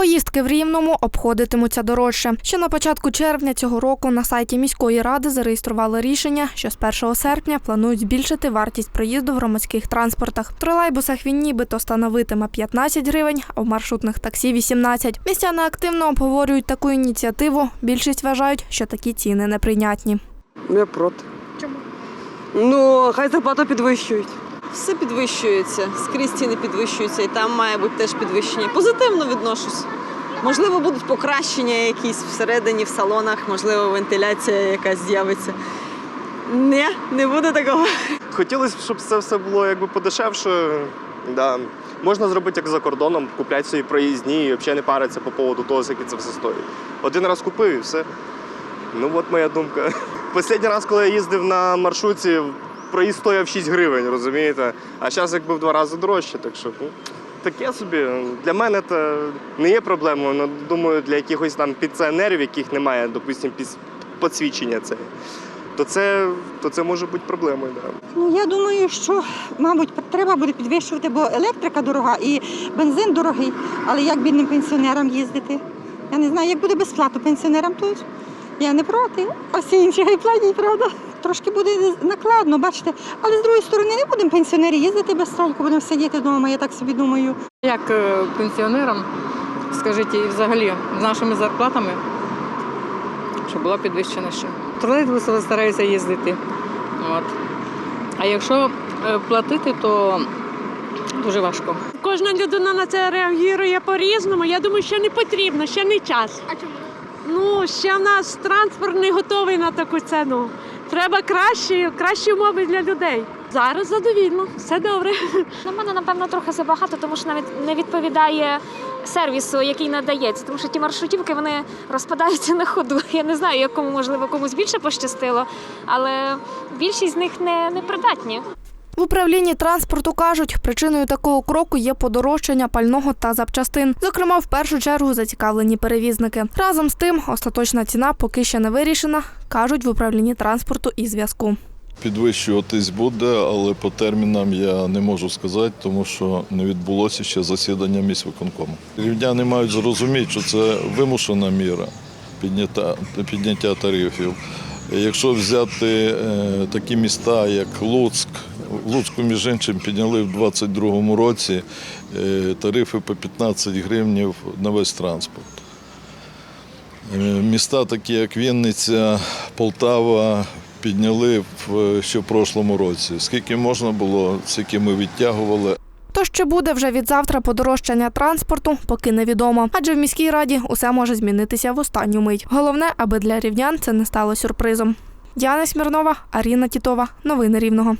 Поїздки в Рівному обходитимуться дорожче. Ще на початку червня цього року на сайті міської ради зареєстрували рішення, що з 1 серпня планують збільшити вартість проїзду в громадських транспортах. В тролейбусах він нібито становитиме 15 гривень, а в маршрутних таксі 18. Містяни активно обговорюють таку ініціативу. Більшість вважають, що такі ціни неприйнятні. Я проти. Чому? Ну, хай зарплату підвищують. Все підвищується, скрізь ціни підвищуються, і там має бути теж підвищення. Позитивно відношусь. Можливо, будуть покращення якісь всередині, в салонах, можливо, вентиляція якась з'явиться. Ні, не буде такого. Хотілося б, щоб це все було якби подешевше. Да. Можна зробити як за кордоном, купляти свої проїзні і взагалі не паритися по поводу того, скільки це все стоїть. Один раз купив і все. Ну от моя думка. Останній раз, коли я їздив на маршрутці, проїзд стояв 6 гривень, розумієте? А зараз якби в два рази дорожче. Так що ну, таке собі. Для мене це не є проблемою. але думаю, для якихось там пенсіонерів, яких немає, допустимо, посвідчення це, то це, то це може бути проблемою. Да. Ну я думаю, що мабуть треба буде підвищувати, бо електрика дорога і бензин дорогий. Але як бідним пенсіонерам їздити? Я не знаю, як буде безплатно пенсіонерам тут. Я не проти, а всі інші хай платять, правда. Трошки буде накладно, бачите. Але з другої сторони не будемо пенсіонери їздити без страйку, будемо сидіти вдома, я так собі думаю. Як е, пенсіонерам, скажіть, і взагалі з нашими зарплатами, щоб була підвищена ще. Тролейбуси стараюся їздити. От. А якщо е, платити, то дуже важко. Кожна людина на це реагує по-різному. Я думаю, що не потрібно, ще не час. А чому? Ну, ще в нас транспорт не готовий на таку ціну. Треба кращі, кращі умови для людей. Зараз задовільно, все добре. На мене, напевно, трохи забагато, тому що навіть не відповідає сервісу, який надається. Тому що ті маршрутівки вони розпадаються на ходу. Я не знаю, якому можливо комусь більше пощастило, але більшість з них не, не придатні. В управлінні транспорту кажуть, причиною такого кроку є подорожчання пального та запчастин. Зокрема, в першу чергу зацікавлені перевізники. Разом з тим, остаточна ціна поки ще не вирішена, кажуть в управлінні транспорту і зв'язку. Підвищуватись буде, але по термінам я не можу сказати, тому що не відбулося ще засідання міськвиконкому. Рівняни мають зрозуміти, що це вимушена міра підняття, підняття тарифів. Якщо взяти е, такі міста, як Луцьк, в Луцьку, між іншим, підняли в 2022 році е, тарифи по 15 гривнів на весь транспорт. Е, Міста, такі як Вінниця, Полтава, підняли в, ще в прошлому році. Скільки можна було, скільки ми відтягували. То що буде вже від завтра подорожчання транспорту, поки невідомо. Адже в міській раді усе може змінитися в останню мить. Головне, аби для рівнян це не стало сюрпризом. Діана Смірнова, Аріна Тітова. Новини Рівного.